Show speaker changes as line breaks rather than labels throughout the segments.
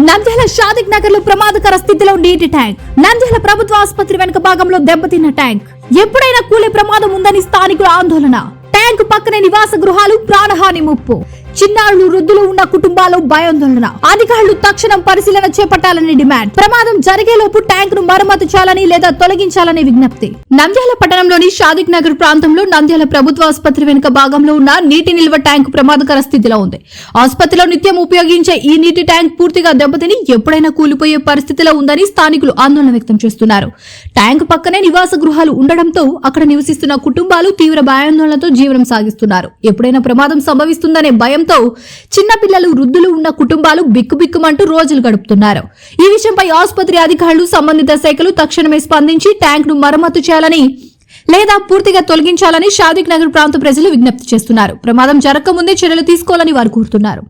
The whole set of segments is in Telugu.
నంద్యాల షాదిక్ నగర్లో ప్రమాదకర స్థితిలో నీటి ట్యాంక్. నంద్యాల ప్రభుత్వ ఆసుపత్రి వెనుక భాగంలో దెబ్బతిన్న ట్యాంక్. ఎప్పుడైనా కూలే ప్రమాదం ఉందని స్థానికుల ఆందోళన. ట్యాంక్ పక్కనే నివాస గృహాలు ప్రాణహాని ముప్పు. చిన్నారులు వృద్ధులు ఉన్న కుటుంబాలు భయాందోళన. అధికారులు తక్షణం పరిశీలన చేపట్టాలని డిమాండ్. ప్రమాదం జరిగేలోపు ట్యాంక్ను మరమ్మతు చేయాలని లేదా తొలగించాలని విజ్ఞప్తి. నంద్యాల పట్టణంలోని షాదిక్ నగర్ ప్రాంతంలో నంద్యాల ప్రభుత్వ ఆసుపత్రి వెనుక భాగంలో ఉన్న నీటి నిల్వ ట్యాంక్ ప్రమాదకర స్థితిలో ఉంది. ఆసుపత్రిలో నిత్యం ఉపయోగించే ఈ నీటి ట్యాంక్ పూర్తిగా దెబ్బతిని ఎప్పుడైనా కూలిపోయే పరిస్థితిలో ఉందని స్థానికులు ఆందోళన వ్యక్తం చేస్తున్నారు. ట్యాంక్ పక్కనే నివాస గృహాలు ఉండడంతో అక్కడ నివసిస్తున్న కుటుంబాలు తీవ్ర భయాందోళనతో జీవనం సాగిస్తున్నారు. ఎప్పుడైనా ప్రమాదం సంభవిస్తుందనే భయం భయంతో చిన్నపిల్లలు వృద్ధులు ఉన్న కుటుంబాలు బిక్కుబిక్కుమంటూ రోజులు గడుపుతున్నారు. ఈ విషయంపై ఆసుపత్రి అధికారులు సంబంధిత శాఖలు తక్షణమే స్పందించి ట్యాంక్ను మరమ్మతు చేయాలని లేదా పూర్తిగా తొలగించాలని షాదిక్ నగర్ ప్రాంత ప్రజలు విజ్ఞప్తి చేస్తున్నారు. ప్రమాదం జరగకముందే చర్యలు తీసుకోవాలని వారు కోరుతున్నారు.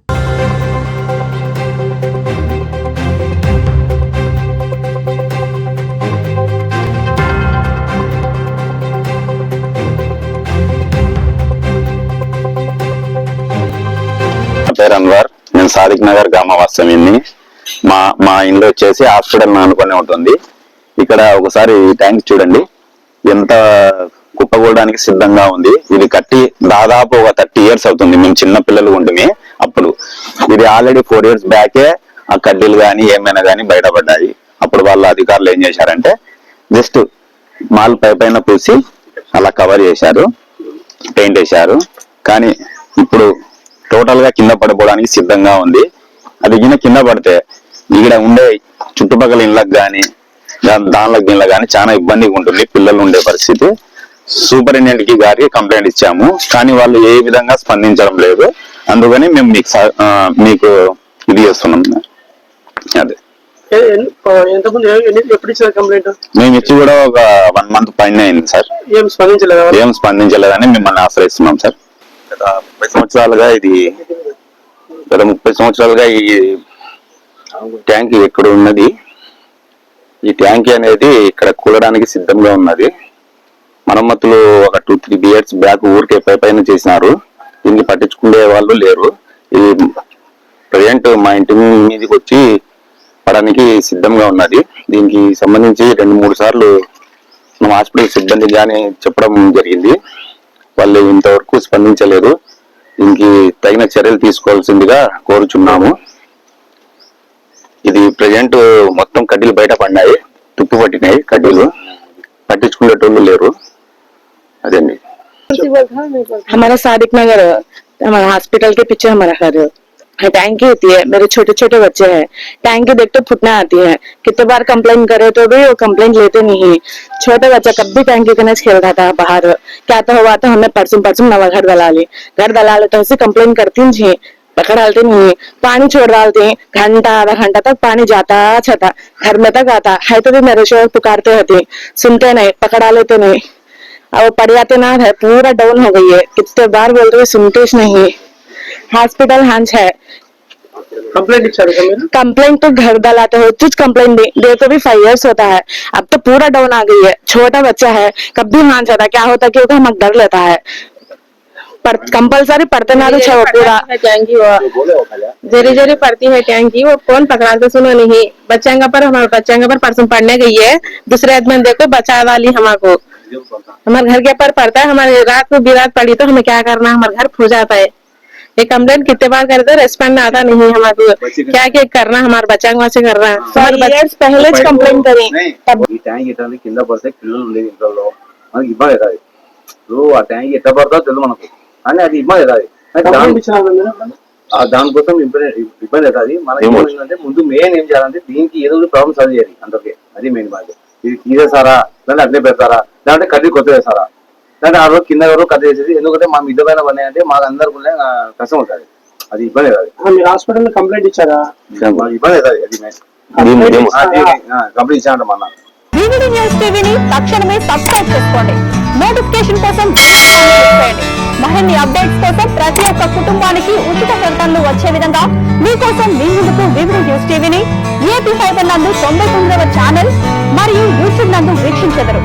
పేరు అన్వర్. నేను సాదిక్ నగర్ గ్రామ వాస్తవ్యాన్ని మా మా ఇంట్లో వచ్చేసి హాస్పిటల్ అనుకునే ఉంటుంది. ఇక్కడ ఒకసారి ఈ ట్యాంక్ చూడండి. ఎంత కుప్పకూడడానికి సిద్ధంగా ఉంది. ఇది కట్టి దాదాపు ఒక థర్టీ ఇయర్స్ అవుతుంది. మేము చిన్న పిల్లలు ఉంటుంది అప్పుడు. ఇది ఆల్రెడీ ఫోర్ ఇయర్స్ బ్యాకే ఆ కడ్డీలు కానీ ఏమైనా కానీ బయటపడ్డాయి. అప్పుడు వాళ్ళ అధికారులు ఏం చేశారంటే జస్ట్ మాల్ పై పైన పూసి అలా కవర్ చేశారు. పెయింట్ వేశారు. కానీ ఇప్పుడు టోటల్గా కింద పడిపోవడానికి సిద్ధంగా ఉంది. అది గిన్నె కింద పడితే ఇక్కడ ఉండే చుట్టుపక్కల ఇళ్ళకి కానీ దానిలో గిన్నె కానీ చాలా ఇబ్బందిగా ఉంటుంది. పిల్లలు ఉండే పరిస్థితి. సూపరింటెండెంట్కి గారికి కంప్లైంట్ ఇచ్చాము. కానీ వాళ్ళు ఏ విధంగా స్పందించడం లేదు. అందుకని మేము మీకు మీకు ఇది చేస్తున్నాం. అదే. మేము ఇచ్చి కూడా ఒక వన్ మంత్ పైన అయింది సార్.
ఏం స్పందించలేదా?
ఏం స్పందించలేదని మిమ్మల్ని ఆశ్రయిస్తున్నాం సార్. గత ముప్పై సంవత్సరాలుగా ఇది గత ముప్పై సంవత్సరాలుగా ఈ ట్యాంక్ ఇక్కడ ఉన్నది? ఈ ట్యాంక్ అనేది ఇక్కడ కూలడానికి సిద్ధంగా ఉన్నది. మరమ్మతులు ఒక టూ త్రీ బియర్స్ బ్యాక్ ఊరికే పై పైన చేసినారు. దీన్ని పట్టించుకునే వాళ్ళు లేరు. ఇది ప్రజెంట్ మా ఇంటి మీదకి వచ్చి పడడానికి సిద్ధంగా ఉన్నది. దీనికి సంబంధించి రెండు మూడు సార్లు మన హాస్పిటల్ సిబ్బంది కానీ చెప్పడం జరిగింది. వాళ్ళు ఇంతవరకు స్పందించలేదు దీనికి తగిన చర్యలు తీసుకోవాల్సిందిగా కోరుచున్నాము ఇది ప్రజెంట్ మొత్తం కడ్డీలు బయట పడినాయి తుప్పు పట్టినాయి కడ్డీలు పట్టించుకునేటోళ్ళు లేరు అదండి
हमारा सादिक नगर हमारा हॉस्पिटल के पीछे हमारा घर है टैंकी होती है। मेरे छोटे छोटे बच्चे हैं। टैंकी देखते फुटने आती है। कितने बार कंप्लेन करे तो भी वो कंप्लेन लेते नहीं छोटे बच्चा कब भी टैंकी के नीचे खेल रहा था बाहर। क्या तो हुआ तो हमें परसों परसों नवा घर दला ली घर दला ले तो ऐसे कंप्लेन करती थी पकड़ डालते नहीं पानी छोड़ डालते घंटा, आधा घंटा तक पानी जाता छता घर में तक आता। है तो भी मेरे शोर पुकारते होते सुनते नहीं, पकड़ा लेते नहीं। अब पड़ जाते ना है, पूरा डाउन हो गई है। कितने बार बोल रहे सुनते नहीं। हॉस्पिटल हंस है
కంప్లైంట్ ఇచ్చారు కదా మీరు
कंप्लेंट तो घर डलाते हो कुछ कंप्लेंट दे, दे तो भी फाइव इयर्स होता है अब तो पूरा डाउन आ गई है छोटा बच्चा है कभी मान जाता है क्या होता है कि वो हमें डर लेता है पर कंपलसरी पढ़ते ना तो छो पूरा
टैंकी वो जरी जरी पड़ती है टैंकी वो कौन पकड़ा तो सुनो नहीं बच्चा पर हमारे बच्चा पर परसों पढ़ने गई है दूसरे आदमी देखो बचा वाली हमारे हमारे घर के ऊपर पड़ता है हमारे रात को बिरात पड़ी तो हमें क्या करना हमारे घर फूल जाता है ये कंप्लेंट कितने बार करते रेस्पॉन्ड आता नहीं हमारे क्या क्या करना हमारे बच्चा को वैसे करना है हमारे
फाइव इयर्स पहले कंप्लेंट करी तब
ఈ ట్యాంక్ ఎట్లా కింద పడితే పిల్లలు ఉండేది ఇంట్లో మనకి ఇబ్బంది అవుతుంది ఇప్పుడు ఆ ట్యాంక్ ఎట్లా పడతా తెలియదు మనకు కానీ అది ఇబ్బంది అవుతుంది కానీ
కంప్లైంట్
దాని-
ఇచ్చిన మీరు
ఆ దానికోసం ఇబ్బంది ఇబ్బంది అవుతుంది మనకి
ఏమో.
ఏంటంటే ముందు మెయిన్ ఏం చేయాలంటే దీనికి ఏదో ప్రాబ్లమ్ సాల్వ్ చేయాలి అందరికి అది మెయిన్ బాధ్యత ఇది తీసేసారా లేదంటే అట్లే పెడతారా లేదంటే కడ్డీ కొత్త వేస్తారా లేదంటే ఆ రోజు కింద ఎవరో కట్ చేసేసి ఎందుకంటే మా మిద్ద పైన పడినాయి అంటే మాకు అందరికి ఆ, కష్టం ఉంటుంది. అది ఇబ్బంది
ఆ, మీరు హాస్పిటల్ కంప్లైంట్ ఇచ్చారా?
ఇబ్బంది అవుతుంది అది. కంప్లీట్ ఇచ్చానంట మన
వివిడి న్యూస్ టీవీని తక్షణమే సబ్స్క్రైబ్ చేసుకోండి. నోటిఫికేషన్ కోసం మరిన్ని అప్డేట్స్ కోసం ప్రతి ఒక్క కుటుంబానికి ఉచిత ప్రకటనలు వచ్చే విధంగా మీకోసం మీ ముందుకు వివిడి న్యూస్ టీవీని ఏపీ ఫైబర్ నందు తొంభై తొమ్మిదవ ఛానల్ మరియు యూట్యూబ్ నందు వీక్షించెదరు.